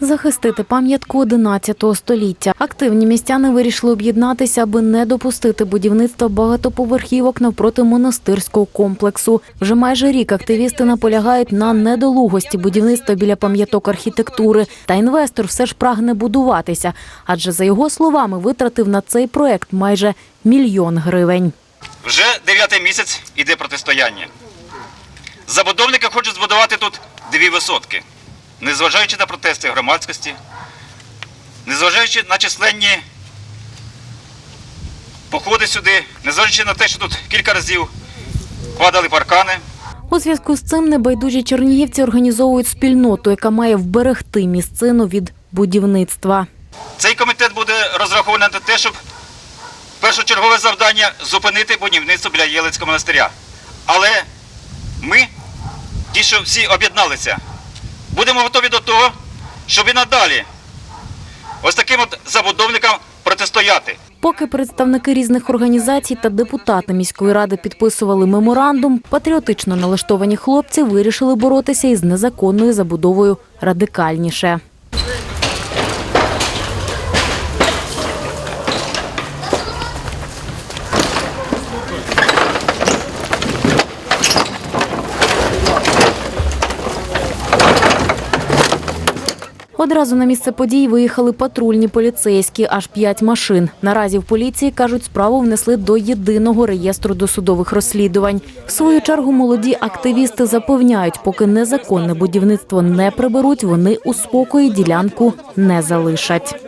Захистити пам'ятку 11 століття. Активні містяни вирішили об'єднатися, аби не допустити будівництва багатоповерхівок навпроти монастирського комплексу. Вже майже рік активісти наполягають на недолугості будівництва біля пам'яток архітектури. Та інвестор все ж прагне будуватися, адже за його словами витратив на цей проект майже мільйон гривень. Вже дев'ятий місяць іде протистояння. Забудовники хочуть збудувати тут дві висотки, незважаючи на протести громадськості, незважаючи на численні походи сюди, незважаючи на те, що тут кілька разів падали паркани. У зв'язку з цим небайдужі чернігівці організовують спільноту, яка має вберегти місцину від будівництва. Цей комітет буде розрахований на те, щоб першочергове завдання зупинити будівництво біля Єлицького монастиря. Але ми, ті, що всі об'єдналися, будемо готові до того, щоб і надалі ось таким от забудовникам протистояти. Поки представники різних організацій та депутати міської ради підписували меморандум, патріотично налаштовані хлопці вирішили боротися із незаконною забудовою радикальніше. Одразу на місце подій виїхали патрульні поліцейські, аж п'ять машин. Наразі в поліції кажуть, справу внесли до єдиного реєстру досудових розслідувань. В свою чергу молоді активісти запевняють, поки незаконне будівництво не приберуть, вони у спокої ділянку не залишать.